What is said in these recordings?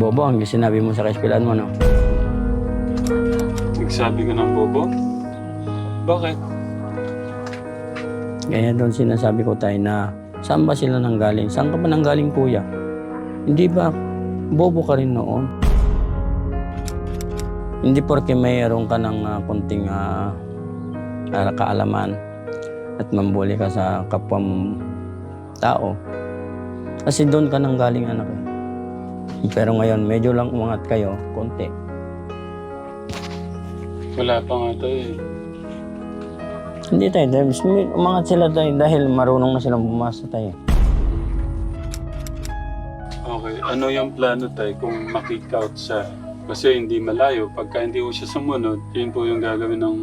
Bobo, ang sinabi mo sa kaespilan mo, no? Nagsabi ka ng bobo? Bakit? Kaya doon sinasabi ko tayo na saan ba sila nanggaling? Saan ka ba nanggaling kuya? Hindi ba bobo ka rin noon? Hindi porke mayroon ka ng ah, konting ah, ah, kaalaman at mambuli ka sa kapwa mong tao. Kasi doon ka nanggaling anak eh. Pero ngayon, medyo lang umangat kayo, konti. Wala pa nga tayo eh. Hindi tayo, dahil may- umangat sila tayo dahil marunong na silang bumasa tayo. Okay, ano yung plano tayo kung makikout siya? Kasi hindi malayo. Pagka hindi ko siya sumunod, yun po yung gagawin ng...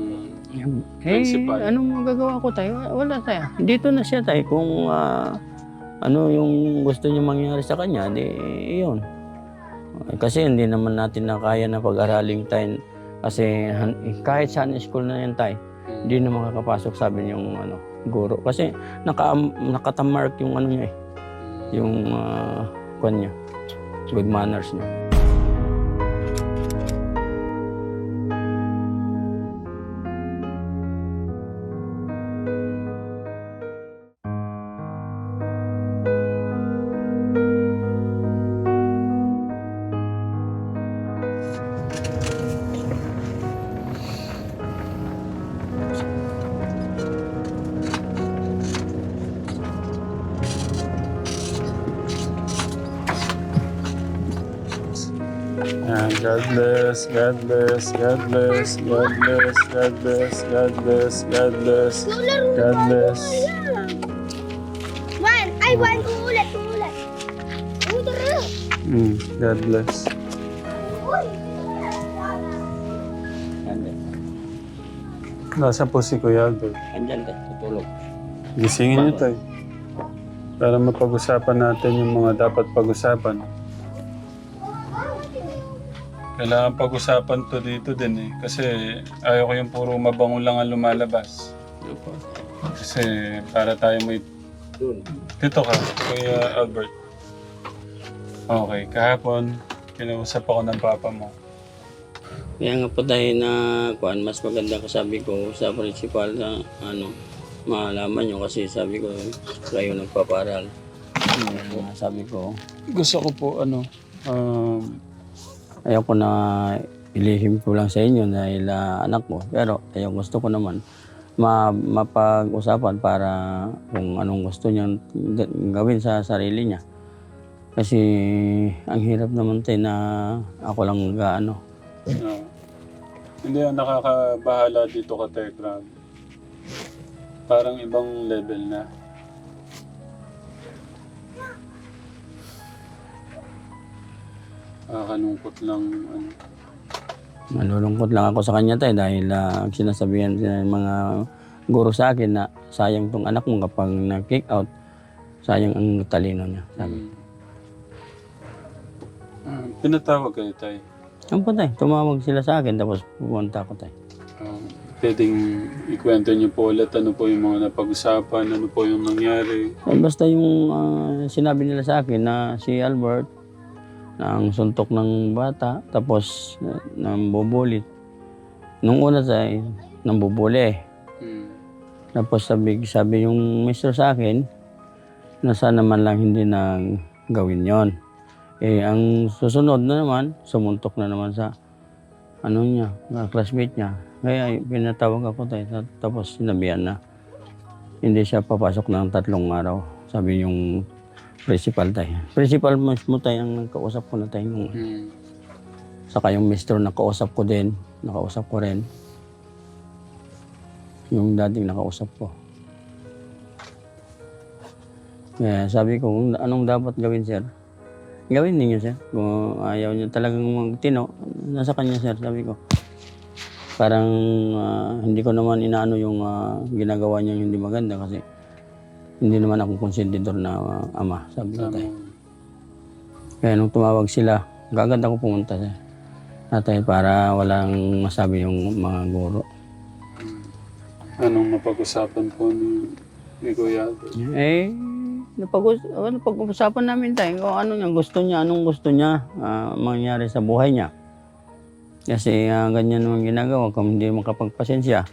Eh, Principal. anong magagawa ko tayo? Wala tayo. Dito na siya tayo. Kung ah, ano yung gusto niya mangyari sa kanya, di yun. Eh, Kasi hindi naman natin na kaya na pag-araling tayo. Kasi kahit saan school na yan tayo, hindi na makakapasok sabi niyong ano, guro. Kasi naka, nakatamark yung ano niya eh. Yung uh, kwan niya. Good manners niya. Bless, God bless, God bless, God bless, God bless, God bless, God bless, God bless. One. Ay, one. Uulit, uulit. Tara. Mm, God bless. Uy. Andyan. Nasa po si Kuya Albert. Andyan tayo. Tutulog. Gisingin niyo tayo. Para mapag-usapan natin yung mga dapat pag-usapan. Kailangan pag-usapan to dito din eh. Kasi ayaw ko yung puro mabango lang ang lumalabas. Kasi para tayo may... Doon. Dito ka, Kuya Albert. Okay, kahapon, kinausap ako ng papa mo. Kaya nga po tayo na kuan mas maganda ko sabi ko sa principal na ano malaman nyo kasi sabi ko kayo nagpaparal. Kaya sabi ko Gusto ko po ano, um, ayaw ko na ilihim ko lang sa inyo dahil ah, anak ko. Pero ayaw gusto ko naman ma mapag-usapan para kung anong gusto niyang ga- gawin sa sarili niya. Kasi ang hirap naman tayo na ako lang gaano. no. hindi ang nakakabahala dito ka Tekram. Parang ibang level na. Nakakalungkot lang ano. Malulungkot lang ako sa kanya tayo dahil ah, ang sinasabihan ng mga guro sa akin na sayang tong anak mo kapag na-kick out, sayang ang talino niya. Sabi. Ah, pinatawag kayo tayo. Ano po tayo? Tumawag sila sa akin tapos pumunta ako tayo. Ah, pwedeng ikwento niyo po ulit ano po yung mga napag-usapan, ano po yung nangyari. Eh, basta yung ah, sinabi nila sa akin na si Albert ang suntok ng bata tapos uh, nambubulit. Nung una tayo, nambubuli. Mm. Tapos sabi, sabi yung mister sa akin, na sana man lang hindi na gawin yon. Eh, ang susunod na naman, sumuntok na naman sa ano niya, na classmate niya. Kaya pinatawag ako tayo, ta- tapos sinabihan na hindi siya papasok ng tatlong araw. Sabi yung principal tayo. Principal mismo tayo ang nagkausap ko na tayo. Nung, Mm. Saka yung mister nakausap ko din, nakausap ko rin. Yung dating nakausap ko. Kaya sabi ko, anong dapat gawin, sir? Gawin ninyo, sir. Kung ayaw niyo talagang magtino, nasa kanya, sir, sabi ko. Parang ah, hindi ko naman inaano yung ah, ginagawa niya hindi maganda kasi hindi naman ako konsentidor na ah, ama, sabi ko tayo. Tama. Kaya nung tumawag sila, agad ako pumunta sa natay para walang masabi yung mga guro. Anong napag-usapan po ni, ni Kuya Albert? Eh, napag ano, pag-usapan namin tayo kung ano niya, gusto niya, anong gusto niya ah, mangyari sa buhay niya. Kasi ah, ganyan naman ginagawa kung hindi makapagpasensya.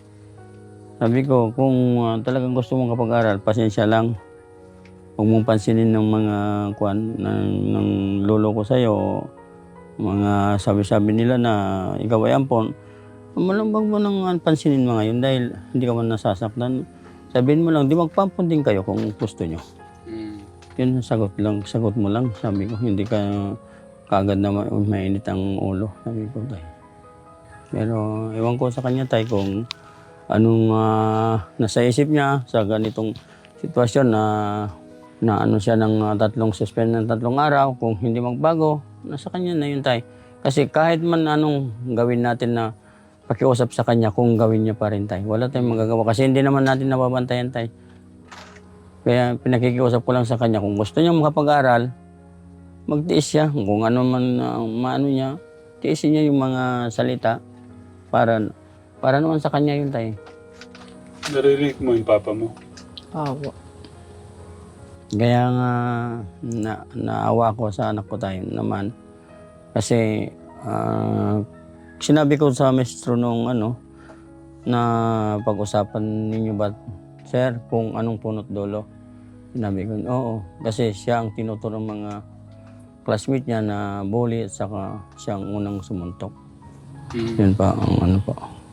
Sabi ko, kung ah, talagang gusto mong kapag-aral, pasensya lang. Huwag mong pansinin ng mga kwan, ng, ng lolo ko sa'yo, mga sabi-sabi nila na ikaw ay ampon. Malambag mo nang pansinin mo ngayon dahil hindi ka man nasasaktan. Sabihin mo lang, di magpampun din kayo kung gusto nyo. Mm. Yun, sagot lang, sagot mo lang. Sabi ko, hindi ka kagad na ma- mainit ang ulo. Sabi ko, tay. Pero ewan ko sa kanya, tay, kung anong ah, nasa isip niya sa ganitong sitwasyon na na ano siya ng ah, tatlong suspend ng tatlong araw. Kung hindi magbago, nasa kanya na yun, tay. Kasi kahit man anong gawin natin na pakiusap sa kanya kung gawin niya pa rin, tay. Wala tayong magagawa. Kasi hindi naman natin nababantayan, tay. Kaya pinakikiusap ko lang sa kanya, kung gusto niya makapag-aral, magtiis siya. Kung ano man, uh, maano niya, tiisin niya yung mga salita para para naman sa kanya yun tayo. Naririnig mo yung papa mo. Awa. Kaya nga, na, naawa ko sa anak ko tayo naman. Kasi, ah, sinabi ko sa maestro nung ano, na pag-usapan ninyo ba, sir, kung anong punot dulo. Sinabi ko, oo. Kasi siya ang tinuturo ng mga classmate niya na bully at saka siyang unang sumuntok. Mm. Yun pa ang ano pa.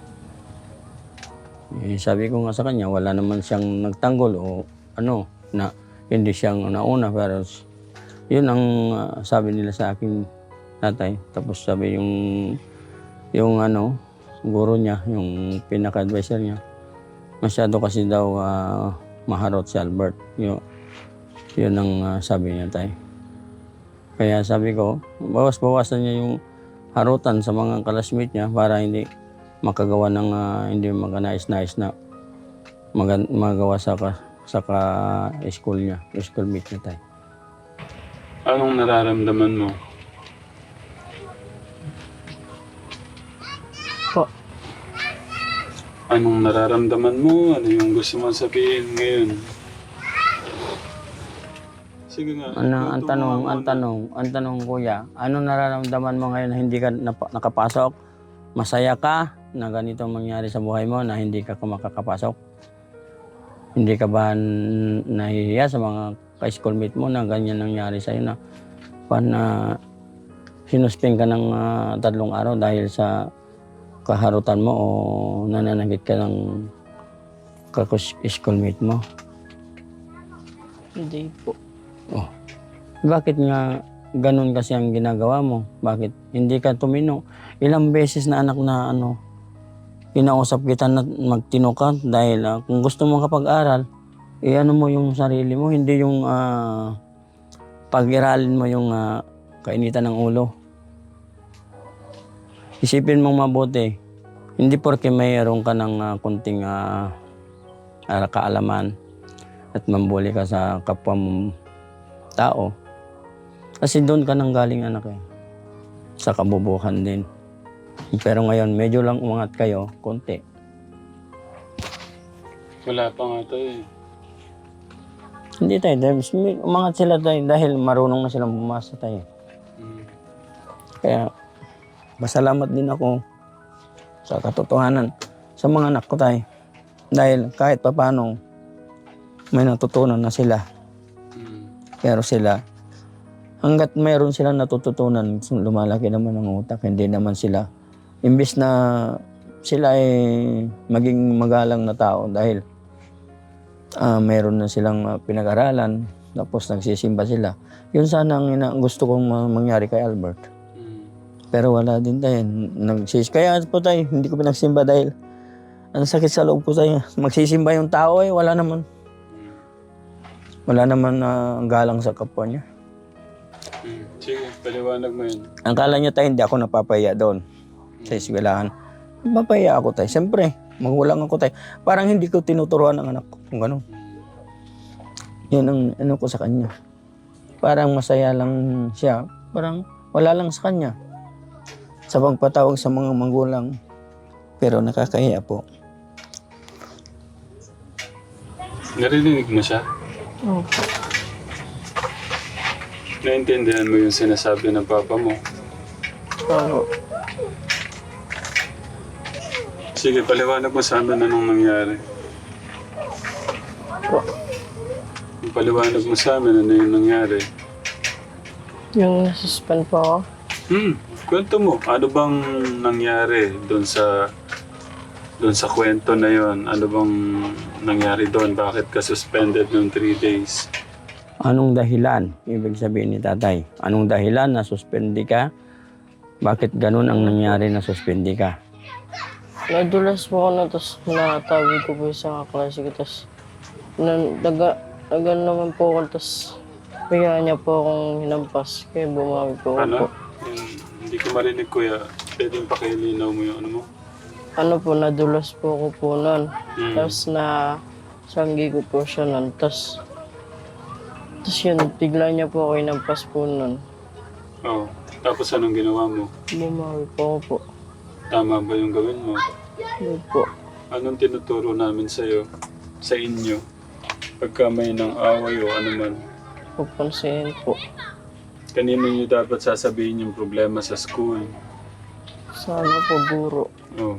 Eh, sabi ko nga sa kanya, wala naman siyang nagtanggol o ano, na hindi siyang nauna. Pero yun ang ah, sabi nila sa akin tatay. Tapos sabi yung, yung ano, guro niya, yung pinaka-advisor niya, masyado kasi daw ah, maharot si Albert. Yun, yun ang ah, sabi niya tay. Kaya sabi ko, bawas-bawasan niya yung harutan sa mga classmate niya para hindi makagawa ng ah, hindi maganais-nais na magan- magawa sa ka, sa ka school niya, school mate niya tayo. Anong nararamdaman mo? Po. Anong nararamdaman mo? Ano yung gusto mo sabihin ngayon? Sige nga. Ano, ang tanong, ang tanong, ang tanong kuya, ano nararamdaman mo ngayon na hindi ka napa- nakapasok? Masaya ka na ganito ang mangyari sa buhay mo na hindi ka makakapasok? Hindi ka ba nahihiya sa mga ka-schoolmate mo na ganyan nangyari sa'yo na pan na sinuspeng ka ng ah, tatlong araw dahil sa kaharutan mo o nananagit ka ng ka-schoolmate mo? Hindi po. Oh. Bakit nga ganun kasi ang ginagawa mo? Bakit hindi ka tumino? Ilang beses na anak na ano, kinausap kita na magtino ka dahil ah, kung gusto mo kapag-aral, eh ano mo yung sarili mo, hindi yung ah, pag-iralin mo yung ah, kainitan ng ulo. Isipin mong mabuti, hindi porke mayroon ka ng ah, kunting ah, kaalaman at mambuli ka sa kapwa mong tao. Kasi doon ka nang galing anak eh. Sa kabubuhan din. Pero ngayon, medyo lang umangat kayo, konti. Wala pa nga to eh. Hindi tayo, umangat sila tayo dahil marunong na silang bumasa tayo. Mm. Kaya, masalamat din ako sa katotohanan sa mga anak ko tayo. Dahil kahit papano, may natutunan na sila. Mm. Pero sila, hanggat mayroon silang natututunan, lumalaki naman ang utak. Hindi naman sila, imbis na sila ay maging magalang na tao dahil ah, mayroon na silang ah, pinag-aralan, tapos nagsisimba sila. Yun sana ang ina- gusto kong ma- mangyari kay Albert. Pero wala din tayo. Nagsis Kaya po tayo, hindi ko pinagsimba dahil ang sakit sa loob ko tayo. Magsisimba yung tao eh, wala naman. Wala naman na galang sa kapwa niya. Mm. Sige, paliwanag mo yun. Ang kala niya tayo, hindi ako napapaya doon sa eskwelahan. Napapaya ako tayo. Siyempre, magulang ako tayo. Parang hindi ko tinuturuan ng anak ko kung gano'n. Yun ang ano ko sa kanya. Parang masaya lang siya. Parang wala lang sa kanya. Sa pagpatawag sa mga magulang. Pero nakakahiya po. Narinig mo siya? Opo. Naintindihan mo yung sinasabi ng papa mo. Opo. Sige, paliwanag mo sa amin anong nangyari. Po. Paliwanag mo sa amin ano yung nangyari. Yung nasuspend po ako. Hmm, kwento mo. Ano bang nangyari doon sa doon sa kwento na yon? Ano bang nangyari doon? Bakit ka suspended ng 3 days? Anong dahilan? Ibig sabihin ni tatay. Anong dahilan na suspendi ka? Bakit ganun ang nangyari na suspendi ka? Nadulas po ako na, tapos natabi ko po sa kaklase ko, tapos na, daga, daga naman po ako, tapos bigyan niya po akong hinampas, kaya bumawi po ako Ano? po. Yung, hindi ko marinig kuya. Pwedeng pakilinaw mo yung ano mo? Ano po, nadulas po ako po noon. Hmm. Tapos na sanggi ko po siya noon, tapos tapos yun, bigla niya po ako hinampas po noon. Oh. Tapos anong ginawa mo? Bumawi po ako po. Tama ba yung gawin mo? Yun po. Anong tinuturo namin sa'yo? Sa inyo? Pagka may nang away o ano man. Papansin po. Kanino nyo dapat sasabihin yung problema sa school? Sana po guro. Oh.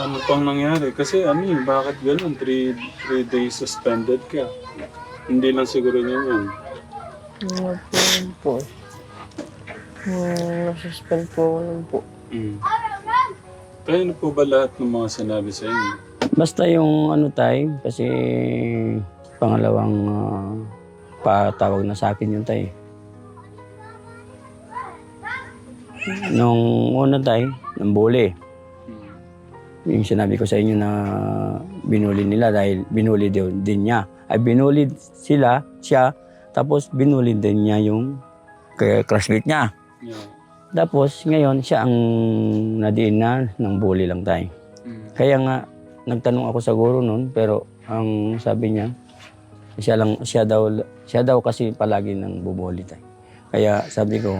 Ano pang nangyari? Kasi ano yun, bakit ganun? Three, three days suspended ka. Hindi lang siguro yun yun. Ano po yun po. Hmm, nasuspend po ako nun po. Mm. Kaya ano po ba lahat ng mga sinabi sa inyo? Basta yung ano tay, kasi pangalawang ah, patawag na sa akin yung tay. Nung una tay, ng bully. Mm. Yung sinabi ko sa inyo na binuli nila dahil binuli din, din niya. Ay binuli sila, siya, tapos binuli din niya yung kay classmate niya. Yeah. Tapos ngayon siya ang nadiin na ng bully lang tayo. Mm. Kaya nga nagtanong ako sa guro noon pero ang sabi niya siya lang siya daw siya daw kasi palagi nang bubuli tayo. Kaya sabi ko,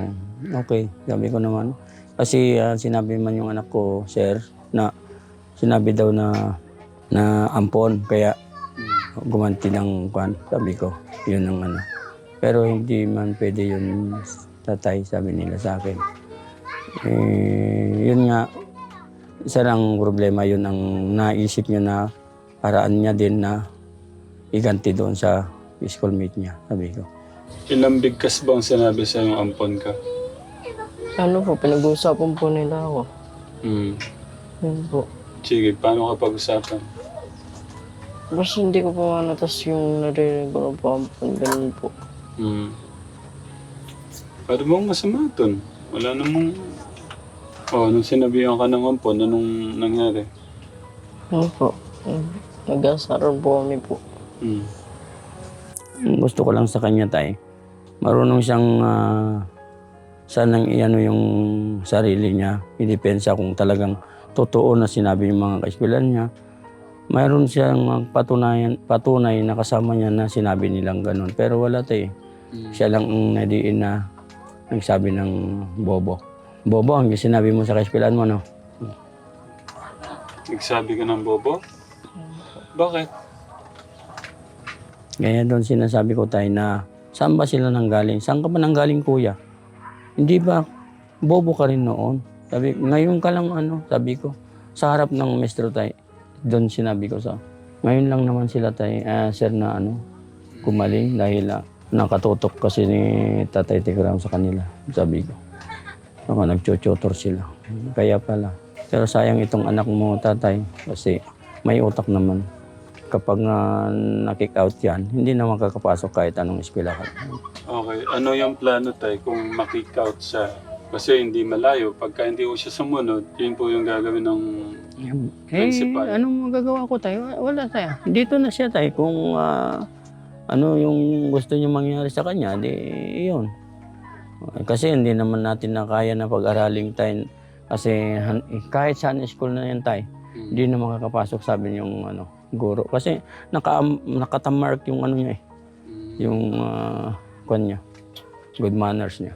okay, sabi ko naman kasi ah, sinabi man yung anak ko, sir, na sinabi daw na na ampon kaya Mm. gumanti ng kwan, sabi ko, yun ang ano. Pero hindi man pwede yun tatay, sabi nila sa akin. Eh, yun nga, isa lang problema yun ang naisip niya na paraan niya din na iganti doon sa schoolmate niya, sabi ko. Ilang bigkas bang sinabi sa yung ampon ka? Ano po, pinag-uusapan po nila ako. Mm. Yun po. Sige, paano ka pag-usapan? Basta hindi ko po ano, tas yung naririnig ko na po, ang ganun po. Mm. Ano bang masama dun? Wala namang... Oh, nung sinabihan ka ng ampon, anong nangyari? Ano po, nag-asaran po kami po. Mm. Ang gusto ko lang sa kanya tay, marunong siyang uh, sanang iano yung sarili niya, idepensa kung talagang totoo na sinabi yung mga kaeskwelan niya. Mayroon siyang patunayan, patunay na kasama niya na sinabi nilang ganun. Pero wala tay. Mm. Siya lang ang nadiin na nagsabi ng bobo. Bobo, ang sinabi mo sa kaeskwelan mo, no? Nagsabi ka ng bobo? Bakit? Kaya doon sinasabi ko tayo na saan ba sila nanggaling? Saan ka ba nanggaling kuya? Hindi ba bobo ka rin noon? Sabi, ngayon ka lang ano, sabi ko. Sa harap ng mestro tayo, doon sinabi ko sa, ngayon lang naman sila tayo, ah, sir na ano, gumaling dahil ah, nakatutok kasi ni Tatay Tikram sa kanila, sabi ko. Ako, nagchochotor sila. Kaya pala. Pero sayang itong anak mo, tatay, kasi may utak naman kapag nga na-kick out yan, hindi na makakapasok kahit anong eskwela ka. Okay, ano yung plano tayo kung makick out siya? Kasi hindi malayo. Pagka hindi ko siya sumunod, yun po yung gagawin ng... Eh, Principal. anong magagawa ko tayo? Wala tayo. Dito na siya tayo. Kung ah, ano yung gusto niya mangyari sa kanya, di yun. Kasi hindi naman natin na kaya na pag-araling tayo. Kasi kahit saan school na yan tayo, Mm. hindi na makakapasok sabi yung ano, guro. Kasi naka, nakatamark yung ano niya eh. Mm. yung uh, kwan niya, good manners niya.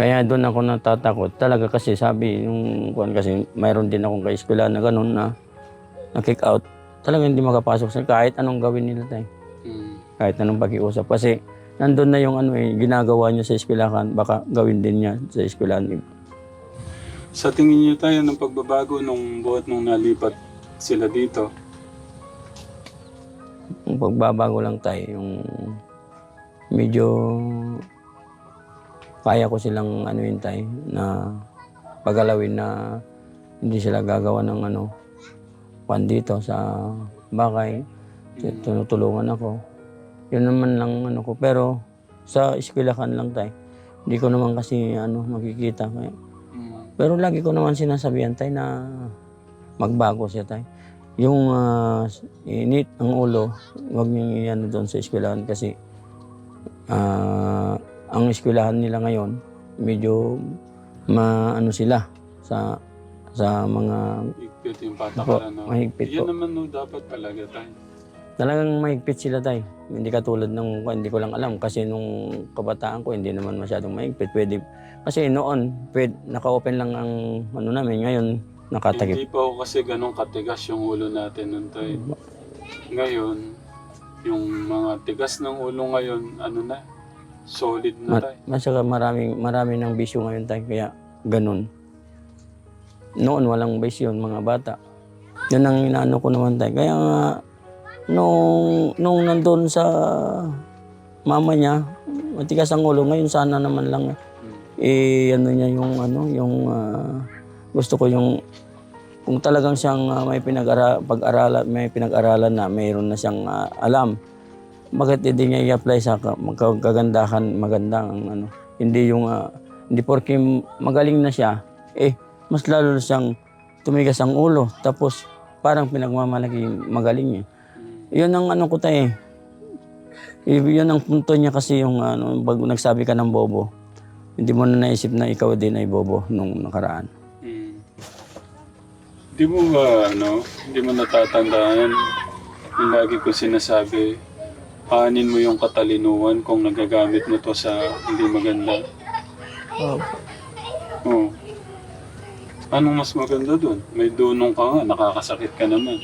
Kaya doon ako natatakot. Talaga kasi sabi, yung kwan kasi, mayroon din akong ka-eskwela na ganun na na-kick out. Talaga hindi makapasok sa kahit anong gawin nila tayo. Mm. Kahit anong pag-iusap. Kasi nandun na yung ano eh, ginagawa niya sa eskwelahan, baka gawin din niya sa eskwelahan. Sa tingin niyo tayo ng pagbabago nung buhat nung nalipat sila dito? Yung pagbabago lang tayo, yung medyo kaya ko silang ano yun tayo, na pagalawin na hindi sila gagawa ng ano, pan dito sa bakay. Tinutulungan ako. Yun naman lang ano ko. Pero sa eskwelahan lang tayo. Hindi ko naman kasi ano makikita. Kaya, Mm. pero lagi ko naman sinasabihan tayo na magbago siya tayo. Yung ah, init ang ulo, wag niyong iyan doon sa eskwelahan kasi ah, ang eskwelahan nila ngayon, medyo maano sila sa sa mga Higpit yung patakaran. No? mahigpit Yan po. naman no, dapat talaga tayo. Talagang mahigpit sila tay. Hindi katulad ng hindi ko lang alam kasi nung kabataan ko hindi naman masyadong mahigpit. Pwede kasi noon pwede, naka-open lang ang ano namin ngayon nakatakip. Hindi ako kasi ganun katigas yung ulo natin nun tayo. Ngayon, yung mga tigas ng ulo ngayon, ano na, solid na Ma- tayo. Masaka maraming maraming ng bisyo ngayon tayo kaya ganun. Noon walang bisyo mga bata. Yan ang inaano ko naman tayo. Kaya nga nung nung nandun sa mama niya, matigas ang ulo. Ngayon sana naman lang Mm. eh ano niya yung ano yung ah, gusto ko yung kung talagang siyang ah, may pinag-ara pag-aralan may pinag-aralan na mayroon na siyang ah, alam bakit hindi niya i-apply sa kagandahan maganda ang ano hindi yung ah, hindi porke magaling na siya eh mas lalo siyang tumigas ang ulo tapos parang pinagmamalaki magaling niya Mm. Yun ang ano ko tayo eh. Yun ang punto niya kasi yung ano, pag nagsabi ka ng bobo, hindi mo na naisip na ikaw din ay bobo nung nakaraan. Mm. Di mo ba, ano, di mo natatandaan yung lagi ko sinasabi, anin mo yung katalinuhan kung nagagamit mo to sa hindi maganda. Opo. Oo. Anong mas maganda dun? May dunong ka nga, nakakasakit ka naman.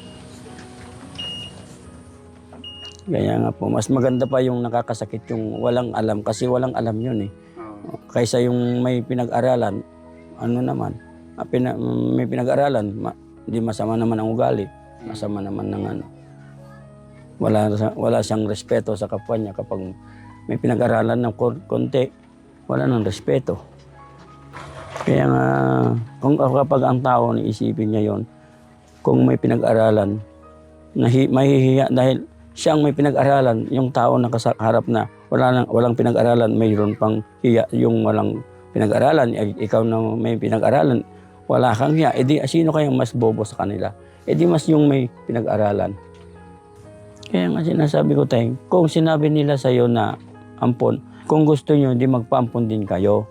Kaya nga po, mas maganda pa yung nakakasakit yung walang alam kasi walang alam yun eh. Kaysa yung may pinag-aralan, ano naman, ah, pina- may pinag-aralan, ma- di masama naman ang ugali, masama naman ng ano. Wala, wala siyang respeto sa kapwa niya kapag may pinag-aralan ng kon- konti, wala nang respeto. Kaya nga, kung kapag ang tao isipin niya yon, kung may pinag-aralan, nahi, mahihiya dahil siyang may pinag-aralan, yung tao na kaharap na wala nang, walang pinag-aralan, mayroon pang hiya yung walang pinag-aralan, ikaw na may pinag-aralan, wala kang hiya, edi sino kayang mas bobo sa kanila? Edi mas yung may pinag-aralan. Kaya nga sinasabi ko tayo, kung sinabi nila sa'yo na ampon, kung gusto nyo, di magpaampon din kayo.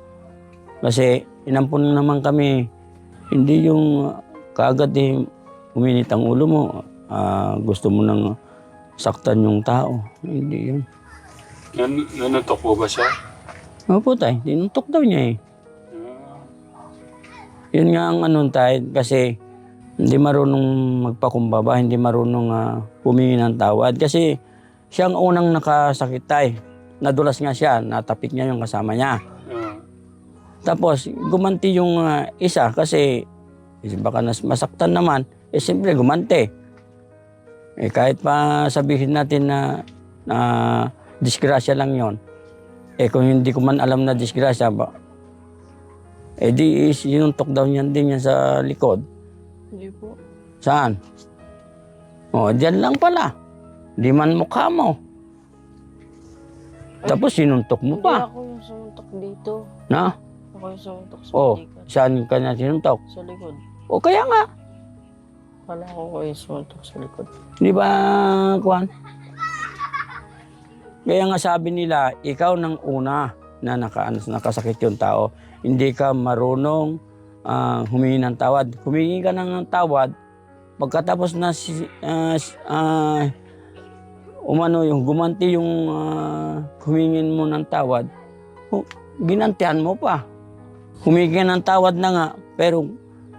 Kasi inampon naman kami, hindi yung uh, kaagad eh, uminit ang ulo mo, ah, gusto mo nang saktan yung tao. Hindi yun. Nan nanutok po ba siya? Opo tay, tinuntok daw niya eh. Yun nga ang ano tayo kasi hindi marunong magpakumbaba, hindi marunong uh, humingi ng tawad. Kasi siya ang unang nakasakit tayo. Nadulas nga siya, natapik niya yung kasama niya. ah, Tapos gumanti yung ah, isa kasi eh, baka nas masaktan naman, eh siyempre gumanti. Eh kahit pa sabihin natin na, na disgrasya lang yon eh kung hindi ko man alam na disgrasya ba, eh di sinuntok daw niyan din yan sa likod. Hindi po. Saan? Oh, diyan lang pala. Di man mukha mo. Tapos sinuntok mo Hindi pa. ako yung sumuntok dito. Na? Ako yung sumuntok sa Oh, saan ka na sinuntok? Sa likod. O kaya nga, Kala ko ko yung sumuntok sa likod. Di ba, Kwan? Kaya nga sabi nila, ikaw nang una na naka, nakasakit yung tao. Hindi ka marunong ah, humingi ng tawad. Humingi ka ng tawad, pagkatapos na si, s- ah, umano yung gumanti yung ah, humingin mo ng tawad, hu- ginantihan mo pa. Humingi ng tawad na nga, pero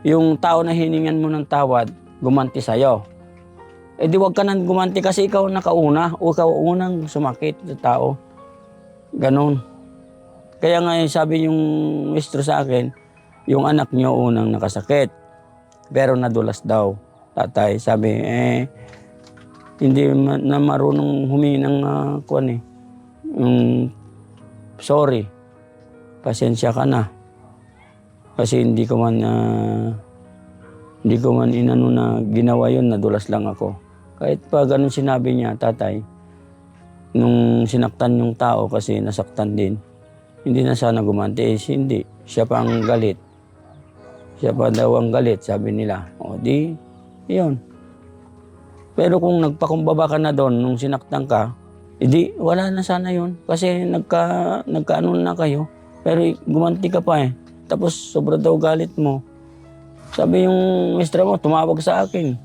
yung tao na hiningan mo ng tawad, gumanti sa'yo. Eh di wag ka nang gumanti kasi ikaw nakauna o ikaw unang sumakit sa tao. Ganon. Kaya nga eh, sabi yung mistro sa akin, yung anak niyo unang nakasakit. Pero nadulas daw, tatay. Sabi, eh, hindi ma- na marunong humingi ng uh, kuwan eh. Yung, sorry, pasensya ka na. Kasi hindi ko man, ah, hindi ko man inano na ginawa yun, nadulas lang ako. Kahit pa ganun sinabi niya, tatay, nung sinaktan yung tao kasi nasaktan din, hindi na sana gumanti. Eh, hindi. Siya pa ang galit. Siya pa daw ang galit, sabi nila. O di, yun. Pero kung nagpakumbaba ka na doon nung sinaktan ka, edi wala na sana yun. Kasi nagka, nagkaano na kayo. Pero gumanti ka pa eh. Tapos sobra daw galit mo. Sabi yung mister mo, tumawag sa akin.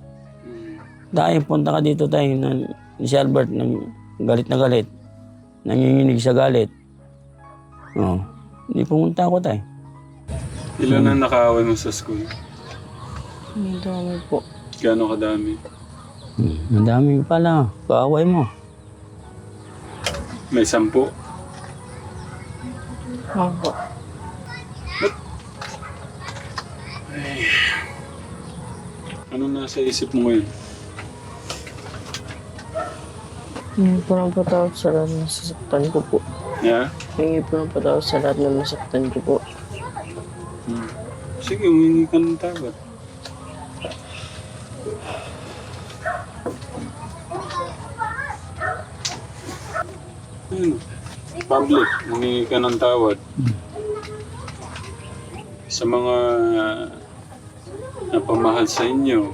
Tayo, punta ka dito tayo. Na, si Albert, nang, galit na galit. Nanginginig sa galit. Oo. Hindi pumunta ako tayo. Ilan ang nakaaway mo sa school? Ang dami po. Gano'ng kadami? Hmm, madami pala. Kaaway mo. May sampu. Opo. Ano nasa isip mo ngayon? Hingi po ng patawad sa lahat ng nasasaktan ko po. Yeah? Hingi po ng patawad sa lahat ng nasaktan ko po. Hmm. Sige, humingi ka ng tawad. Ayun. Public, humingi ka ng tawad. Sa mga napamahal sa inyo.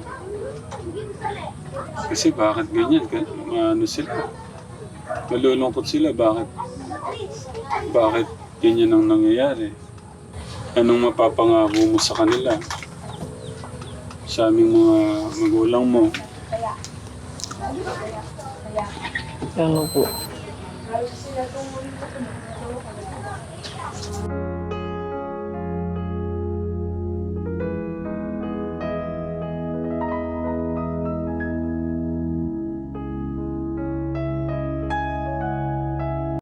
Kasi bakit ganyan? Ano sila? Malulungkot sila. Bakit? Bakit ganyan ang nangyayari? Anong mapapangako mo sa kanila? Sa aming mga magulang mo. Ano po.